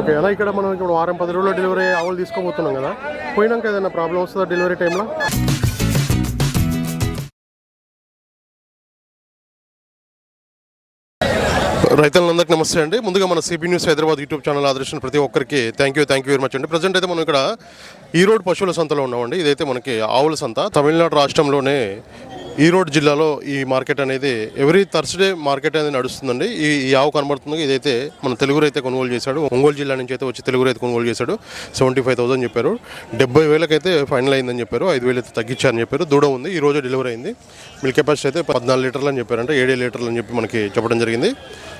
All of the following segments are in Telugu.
ఓకే అలా ఇక్కడ మనం ఇప్పుడు వారం పది రోజుల్లో డెలివరీ ఆవులు తీసుకోబోతున్నాం కదా? పోయినాక ఏదైనా ప్రాబ్లం వస్తుందా డెలివరీ టైంలో రైతులందరికీ నమస్తే అండి. ముందుగా మన CB news Hyderabad YouTube channel ఆదర్శించిన ప్రతి ఒక్కరికి thank you thank you very much అండి. ప్రజెంట్ అయితే మనం ఇక్కడ ఈరోడ్ పశువుల సంతలో ఉన్నామండి. ఇదైతే మనకి ఆవుల సంత. తమిళనాడు రాష్ట్రంలోనే ఈరోడ్ జిల్లాలో ఈ మార్కెట్ అనేది ఎవ్రీ థర్స్డే మార్కెట్ అనేది నడుస్తుందండి. ఈ ఈ ఆవు కనబడుతుంది. ఇదైతే మన తెలుగు రైతే కొనుగోలు చేశాడు. ఒంగోలు జిల్లా నుంచి అయితే వచ్చి తెలుగు రైతు కొనుగోలు చేశాడు. సెవెంటీ ఫైవ్ థౌసండ్ చెప్పారు. డెబ్బై వేలకైతే ఫైనల్ అయిందని చెప్పారు. ఐదు వేలు అయితే తగ్గించారని చెప్పారు. దూడ ఉంది. ఈ రోజు డెలివరీ అయింది. మిల్క్ కెపాసిటీ అయితే పద్నాలుగు లీటర్లు అని చెప్పారంటే. ఏడే లీటర్లు అని చెప్పి మనకి చెప్పడం జరిగింది.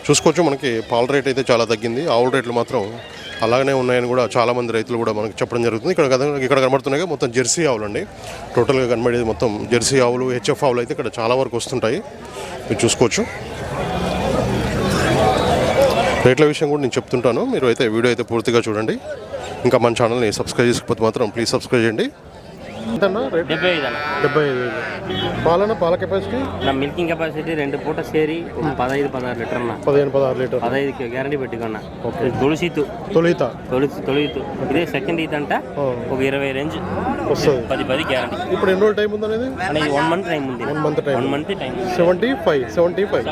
చూసుకోవచ్చు మనకి పాల రేట్ అయితే చాలా తగ్గింది. ఆవుల రేట్లు మాత్రం అలాగనే ఉన్నాయని కూడా చాలామంది రైతులు కూడా మనకి చెప్పడం జరుగుతుంది. ఇక్కడ ఇక్కడ కనబడుతున్నాయి మొత్తం జెర్సీ ఆవులు అండి. టోటల్గా కనబడేది మొత్తం జెర్సీ ఆవులు హెచ్ఎఫ్ ఆవులు అయితే ఇక్కడ చాలా వరకు వస్తుంటాయి. మీరు చూసుకోవచ్చు. రేట్ల విషయం కూడా నేను చెప్తుంటాను. మీరు అయితే వీడియో అయితే పూర్తిగా చూడండి. ఇంకా మన ఛానల్ని సబ్స్క్రైబ్ చేసుకోకపోతే మాత్రం ప్లీజ్ సబ్స్క్రైబ్ చేయండి. డెబ్బై ఐదు డెబ్బై ఐదు పాలన పాల కెపాసిటీ? నా మిల్కింగ్ కెపాసిటీ రెండు పూట సేరి పదహైదు పదహారు లీటర్ అన్న పదిహేను పదహారు లీటర్ పదహైదు గ్యారంటీ పెట్టుకున్నా. తులసితు. తొలిత. తొలిసి తొలితు. ఇదే సెకండ్ ఈత్ అంట. ఒక ఇరవై రేంజ్ వస్తుంది. పది పది గ్యారంటీ ఇప్పుడు ఎన్ని రోజులు టైం ఉంది అనేది వన్ మంత్ టైం ఉంది. One month time one month time seventy five seventy five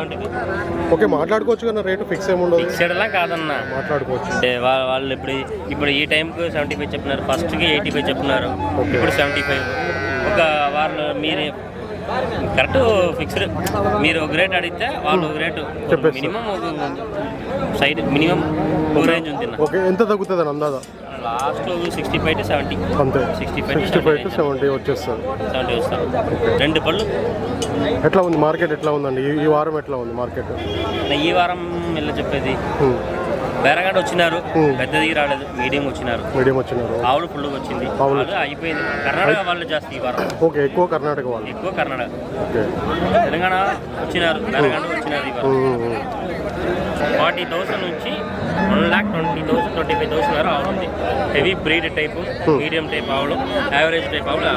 okay మాట్లాడుకోవచ్చు కదా రేటు ఫిక్స్ ఏమి ఉండదు. ఫిక్స్డ్లా కాదన్న. మాట్లాడుకోవచ్చు. అంటే వాళ్ళు ఇప్పుడు ఇప్పుడు ఈ టైంకి సెవెంటీ ఫైవ్ చెప్తున్నారు ఫస్ట్కి ఎయిటీ ఫైవ్ చెప్తున్నారు ఇప్పుడు సెవెంటీ ఫైవ్ ఒక వాళ్ళు మీరే. Correct fixed. మీరు ఒక రేట్ అడిగితే వాళ్ళు ఒక రేటు. మినిమం ఒక సైడ్ మినిమం ఒక రేంజ్ ఉంది ఓకే. ఎంత తగ్గుతుంది అని అందాదా last sixty five to seventy. అంతే. Sixty five sixty five to seventy వచ్చేస్తుంది. సెవెంటీ వస్తారు రెండు పళ్ళు. ఎట్లా ఉంది? మార్కెట్ ఎట్లా ఉందండి? ఈ- వారం ఎట్లా ఉంది మార్కెట్? ఈ వారం వెళ్ళ చెప్పేది? బేరగాడ వచ్చినారు. పెద్దది రాలేదు. మీడియం వచ్చినారు. మీడియం వచ్చినారు. ఆవులు ఫుల్గా వచ్చింది. ఆవులు. అయిపోయింది. కర్ణాటక వాళ్ళు జాస్తి ఈ వారం. ఓకే ఎక్కువ కర్ణాటక వాళ్ళు. ఎక్కువ కర్ణాటక. ఓకే. తెలంగాణ వచ్చినారు. తెలంగాణ వచ్చినారు ఈ వారం. ఫార్టీ థౌసండ్ నుంచి one lakh twenty thousand twenty five thousand వరకు ఉంది. Heavy breed type medium type ఆవులు యావరేజ్ టైప్ ఆవులు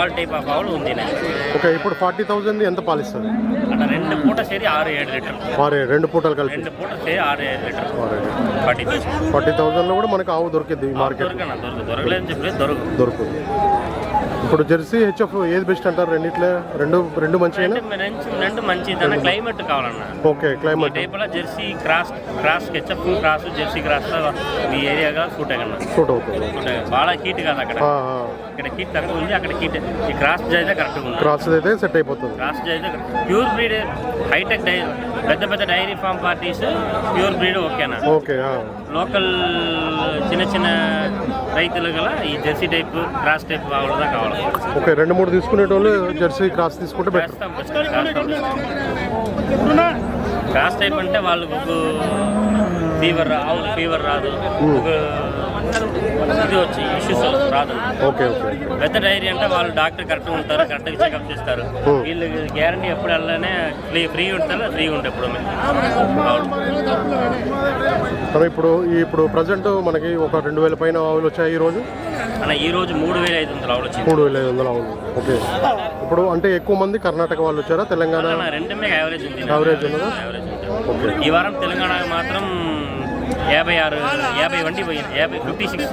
ఆల్ టైప్ ఆఫ్ ఆవులు ఉంది. ఓకే ఇప్పుడు ఫార్టీ థౌజండ్ ఎంత పాలిస్తుంది అట్లా రెండు పూట సేరి ఆరు ఏడు లీటర్. రెండు పూటలు కలిపి. రెండు పూట సేరి ఆరు ఏడు లీటర్. Forty thousand. ఫార్టీ థౌజండ్లో కూడా మనకు ఆవు దొరికింది ఈ మార్కెట్. దొరకనా? దొరకదు. దొరకలేదని చెప్పలేదు దొరకదు. దొరుకుతుంది. ఇప్పుడు జెర్సీ హెచ్ఎఫ్ ఏది బెస్ట్ అంటారు రెండిట్లే? రెండు రెండు మంచి రెండు మంచి. క్లైమేట్ కావాలన్నా. Okay climate jersey cross cross ketchup cross jersey cross మీ ఏరియాగా సూట్ అయ్యన్న సూట్ అవుతుంది. సూట్ అయ్యా బాగా హీట్ కాదు అక్కడ. ఇక్కడ హీట్ తక్కువ ఉంది అక్కడ హీట్ ఈ క్రాస్ అయితే కరెక్ట్గా ఉంది. క్రాస్ అయితే సెట్ అయిపోతుంది. క్రాస్ అయితే ప్యూర్ బ్రీడ్ హైటెక్ డై పెద్ద పెద్ద dairy farm parties pure breed ఓకేనా ఓకే. లోకల్ చిన్న చిన్న రైతులు గల ఈ జెర్సీ టైప్ క్రాస్ టైప్ కావాలదా కావాలి. ఓకే రెండు మూడు తీసుకునేటోళ్ళు జెర్సీ క్రాస్ తీసుకుంటే బెటర్ క్రాస్ టైప్ అంటే వాళ్ళకు ఒక ఫీవర్ ఆవులు ఫీవర్ రాదు. ఇది వచ్చి ఇష్యూస్ రాదు. Okay okay. పెద్ద డైరీ అంటే వాళ్ళు డాక్టర్ కరెక్ట్గా ఉంటారు కరెక్ట్గా చెకప్ చేస్తారు. వీళ్ళు గ్యారంటీ ఎప్పుడు వెళ్ళనే ఫ్రీ ఫ్రీ ఉంటారు ఫ్రీ ఉంటే ఎప్పుడు మరి ఇప్పుడు ఇప్పుడు ప్రజెంట్ మనకి ఒక రెండు వేల పైన ఆవులు వచ్చాయి ఈ రోజు? అన్న ఈ రోజు మూడు వేల ఐదు వందలు ఆవులు మూడు వేల ఐదు వందల ఆవులు. ఓకే. ఇప్పుడు అంటే ఎక్కువ మంది కర్ణాటక వాళ్ళు వచ్చారా తెలంగాణ? రెండు మీద యావరేజ్ ఉంది. యావరేజ్ ఉన్నదా? ఈ వారం తెలంగాణ మాత్రం యాభై ఆరు యాభై వండి పోయింది. యాభై ఫిఫ్టీ సిక్స్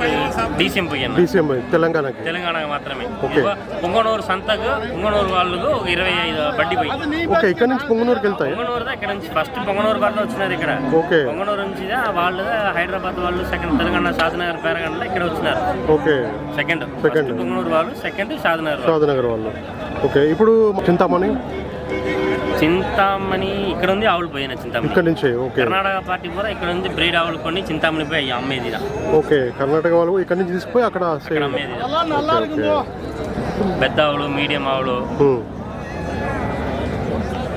డీసీఎం పోయింది. డీసీఎం తెలంగాణకి. తెలంగాణకు మాత్రమే. పొంగనూరు సంతకు పొంగనూరు వాళ్ళకు ఇరవై ఐదు బండి పోయింది. ఓకే ఇక్కడ నుంచి పొంగనూరుకి వెళ్తాయి? పొంగనూరు ఇక్కడ నుంచి ఫస్ట్ పొంగనూరు వాళ్ళు వచ్చినారు ఇక్కడ. ఓకే. పొంగనూరు నుంచి వాళ్ళు హైదరాబాద్ వాళ్ళు సెకండ్ తెలంగాణ షాద్నగర్ పేరగండ్లో ఇక్కడ వచ్చినారు. ఓకే. Second Second. పొంగనూరు వాళ్ళు సెకండ్ షాద్నగర్ వాళ్ళు. షాదనగర్ వాళ్ళు. ఓకే ఇప్పుడు చింతామణి. చింతామణి ఇక్కడ ఉంది ఆవులు పోయిన చింతామణి. ఇక్కడ నుంచి ఓకే. కర్ణాటక పార్టీ కూడా ఇక్కడ ఉంది బ్రీడ్ ఆవులు కొన్ని చింతామణి పోయి అమ్మేది. ఓకే కర్ణాటక వాళ్ళు ఇక్కడ నుంచి తీసుకుపోయి అక్కడ అమ్మేది పెద్ద ఆవులు మీడియం ఆవులు.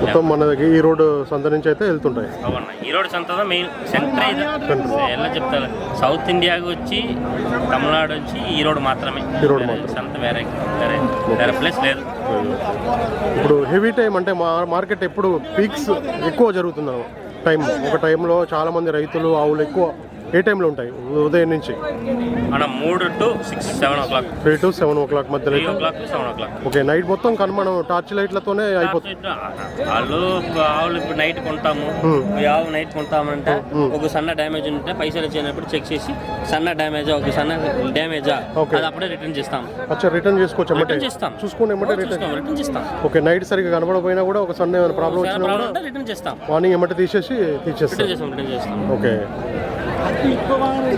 మొత్తం మన దగ్గర ఈ రోడ్డు సంత నుంచి అయితే వెళ్తుంటాయి. ఈ రోడ్ సంతలో మెయిన్ సెంటర్ ఇది. ఎలా చెప్తారు? సౌత్ ఇండియాకి వచ్చి తమిళనాడు వచ్చి ఈ రోడ్ మాత్రమే. ఈ రోడ్. సంత వేరే వేరే వేరే ప్లేస్ లేదు. ఇప్పుడు హెవీ టైం అంటే మా మార్కెట్ ఎప్పుడు పీక్స్ ఎక్కువ జరుగుతుంది టైం. ఒక టైంలో చాలామంది రైతులు ఆవులు ఎక్కువ ఏ టైంలో ఉంటాయి? ఉదయం నుంచి? మన మూడు to six seven o'clock. Three to seven o'clock మధ్యలో త్రీ అయితే? O'clock seven o'clock. Okay night మొత్తం కానీ మనం టార్చ్ లైట్లతోనే అయిపోతుంది వాళ్ళు ఆవులు ఇప్పుడు నైట్ కొంటాము. ఈ ఆవు నైట్ కొంటామంటే ఒక సన్న డ్యామేజ్ ఉంటే పైసలు వచ్చినప్పుడు చెక్ చేసి సన్న డ్యామేజ్ ఒక సన్న డ్యామేజా. అది అప్పుడే రిటర్న్ చేస్తాం అచ్చా రిటర్న్ చేసుకోవచ్చు రిటర్న్ చేస్తాం. చూసుకుని ఎమ్మటే రిటర్న్. చూస్తాం రిటర్న్ చేస్తాం. ఓకే నైట్ సరిగ్గా కనబడకపోయినా కూడా ఒక సండే ఏమైనా ప్రాబ్లం వచ్చినా రిటర్న్ చేస్తాం. మార్నింగ్ ఎమ్మటే తీసేసి చేస్తాం రిటర్న్ చేస్తాం. ఓకే.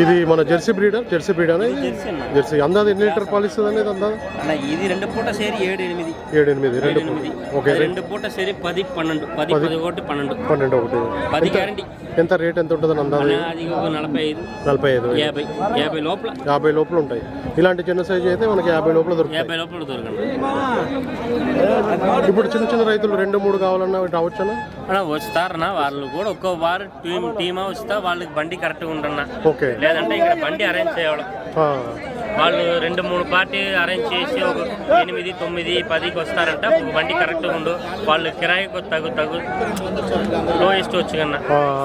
ఇది మన జెర్సీ బ్రీడ్? జెర్సీ బ్రీడ్ అనేది జెర్సీ అందాది ఎన్ని లీటర్ పాలు ఇస్తుంది అనేది అందాది? ఇది రెండు పూట సేరి ఏడు ఎనిమిది ఏడు ఎనిమిది రెండు ఓకే రెండు పూట సేరి పది పన్నెండు. పది పది. ఒకటి పన్నెండు. పన్నెండు ఒకటి. పది గ్యారంటీ. ఎంత రేట్ ఎంత ఉంటుందని అందాది అది నలభై ఐదు. నలభై ఐదు. యాభై. యాభై లోపల. యాభై లోపల ఉంటాయి. ఇలాంటి చిన్న సైజ్ అయితే మనకి యాభై లోపల దొరుకుతాయి. యాభై లోపల దొరకండి ఇప్పుడు చిన్న చిన్న రైతులు రెండు మూడు కావాలన్నా రావచ్చనా అన్న? వస్తారన్నా. వాళ్ళు కూడా ఒక్కో వారు టీమ్ టీమా వస్తా వాళ్ళకి బండి కరెక్ట్గా ఓకే. లేదంటే ఇక్కడ బండి అరేంజ్ చేయాలి వాళ్ళు రెండు మూడు పార్టీ అరేంజ్ చేసి ఒక ఎనిమిది తొమ్మిది పదికి వస్తారంట. బండి కరెక్ట్గా ఉండు. వాళ్ళు కిరాయికి తగు తగు లోయెస్ట్ వచ్చు కన్నా.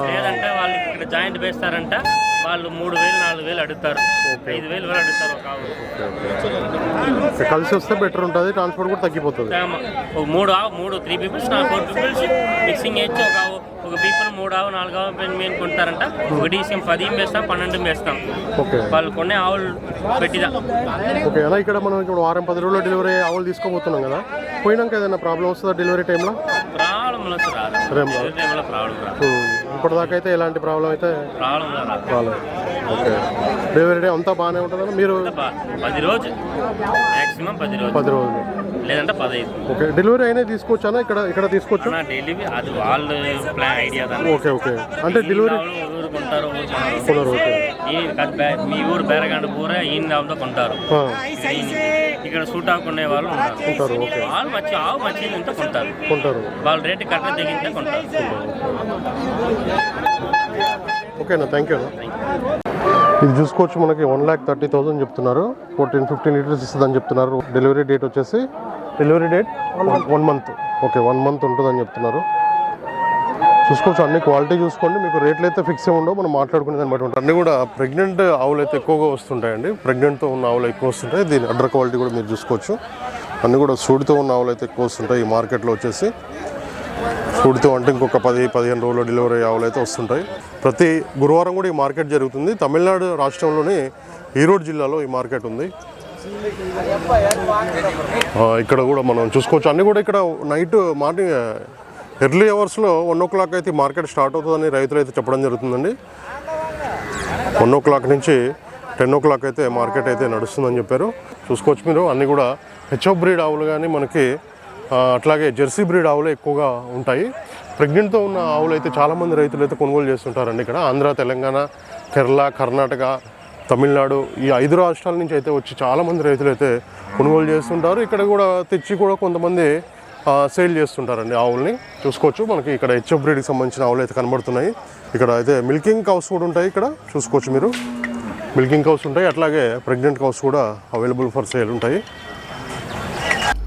లేదంటే వాళ్ళకి ఇక్కడ జాయింట్ వేస్తారంట. వాళ్ళు మూడు వేలు నాలుగు వేలు అడుగుతారు. ఐదు వేలు వేలు అడుగుతారు కలిసి వస్తే బెటర్ ఉంటుంది ట్రాన్స్పోర్ట్ కూడా తగ్గిపోతుంది. ఒక మూడు మూడు three peoples four peoples mixing వేసి ఒక ఒక పీపుల్ మూడు ఆవు నాలుగు ఆవు మేము కొంటారంట. ఒక డీసీఎం పది వేస్తాం పన్నెండు వేస్తాం ఓకే. వాళ్ళు కొనే ఆవులు పెట్టిదా. ఓకే అలా ఇక్కడ మనం ఇప్పుడు వారం పది రోజుల్లో డెలివరీ ఆవులు తీసుకోబోతున్నాం కదా. పోయినాక ఏదైనా ప్రాబ్లం వస్తుందా డెలివరీ టైంలో? ప్రాబ్లం ఇప్పటిదాకా అయితే ఎలాంటి ప్రాబ్లం అయితే ప్రాబ్లం ఓకే. డెలివరీ డే అంతా బాగానే ఉంటుందా? మీరు పది రోజు మాక్సిమం పది రోజు పది రోజులు. లేదంటే పదహైదు. ఓకే డెలివరీ అయినా తీసుకోవచ్చానా ఇక్కడ ఇక్కడ తీసుకోవచ్చు నా డైలీ అది వాళ్ళు ప్లాన్ ఐడియా ఓకే ఓకే. అంటే డెలివరీ ఊరు కొంటారు కొనరు. ఓకే. ఈ మీ ఊరు బేరగండ పూర ఈయన దాంతో కొంటారు. ఇక్కడ సూట్ కొనే వాళ్ళు ఉంటారు. ఓకే. వాళ్ళు మంచి ఆవు మంచి ఉంటే కొంటారు. కొంటారు. వాళ్ళు రేటు కట్ట దిగింటే కొంటారు. ఓకేనా థ్యాంక్ యూ ఇది చూసుకోవచ్చు మనకి వన్ ల్యాక్ థర్టీ థౌసండ్ చెప్తున్నారు. ఫోర్టీన్ ఫిఫ్టీన్ లీటర్స్ ఇస్తుందని చెప్తున్నారు. డెలివరీ డేట్ వచ్చేసి delivery date one month okay one month ఉంటుందని చెప్తున్నారు. చూసుకోవచ్చు అన్ని క్వాలిటీ చూసుకోండి. మీకు రేట్లు అయితే ఫిక్స్ ఉండవు. మనం మాట్లాడుకునే దాన్ని బట్టి ఉంటాయి అన్ని కూడా ప్రెగ్నెంట్ ఆవులు అయితే ఎక్కువగా వస్తుంటాయండి. ప్రెగ్నెంట్తో ఉన్న ఆవులు ఎక్కువ వస్తుంటాయి. దీని అడ్డర్ క్వాలిటీ కూడా మీరు చూసుకోవచ్చు. అన్ని కూడా సూడితో ఉన్న ఆవులు అయితే ఎక్కువ వస్తుంటాయి ఈ మార్కెట్లో వచ్చేసి. సూడితో అంటే ఇంకొక పది పదిహేను రోజుల్లో డెలివరీ ఆవులు అయితే వస్తుంటాయి. ప్రతి గురువారం కూడా ఈ మార్కెట్ జరుగుతుంది. తమిళనాడు రాష్ట్రంలోని ఈరోడ్ జిల్లాలో ఈ మార్కెట్ ఉంది. ఇక్కడ కూడా మనం చూసుకోవచ్చు. అన్నీ కూడా ఇక్కడ నైట్ మార్నింగ్ ఎర్లీ అవర్స్లో వన్ ఓ క్లాక్ అయితే మార్కెట్ స్టార్ట్ అవుతుందని రైతులు అయితే చెప్పడం జరుగుతుందండి. వన్ ఓ క్లాక్ నుంచి టెన్ ఓ క్లాక్ అయితే మార్కెట్ అయితే నడుస్తుందని చెప్పారు. చూసుకోవచ్చు మీరు అన్నీ కూడా హెచ్ఓ బ్రీడ్ ఆవులు కానీ మనకి అట్లాగే జెర్సీ బ్రీడ్ ఆవులు ఎక్కువగా ఉంటాయి. ప్రెగ్నెంట్తో ఉన్న ఆవులు అయితే చాలామంది రైతులు అయితే కొనుగోలు చేస్తుంటారండి ఇక్కడ. ఆంధ్ర తెలంగాణ కేరళ కర్ణాటక తమిళనాడు ఈ ఐదు రాష్ట్రాల నుంచి అయితే వచ్చి చాలామంది రైతులు అయితే కొనుగోలు చేస్తుంటారు. ఇక్కడ కూడా తెచ్చి కూడా కొంతమంది సేల్ చేస్తుంటారండి ఆవుల్ని. చూసుకోవచ్చు మనకి ఇక్కడ హెచ్ఎఫ్ బ్రీడ్కి సంబంధించిన ఆవులు అయితే కనబడుతున్నాయి. ఇక్కడ అయితే మిల్కింగ్ కౌస్ కూడా ఉంటాయి ఇక్కడ. చూసుకోవచ్చు మీరు. మిల్కింగ్ కౌస్ ఉంటాయి. అట్లాగే ప్రెగ్నెంట్ కౌస్ కూడా అవైలబుల్ ఫర్ సేల్ ఉంటాయి.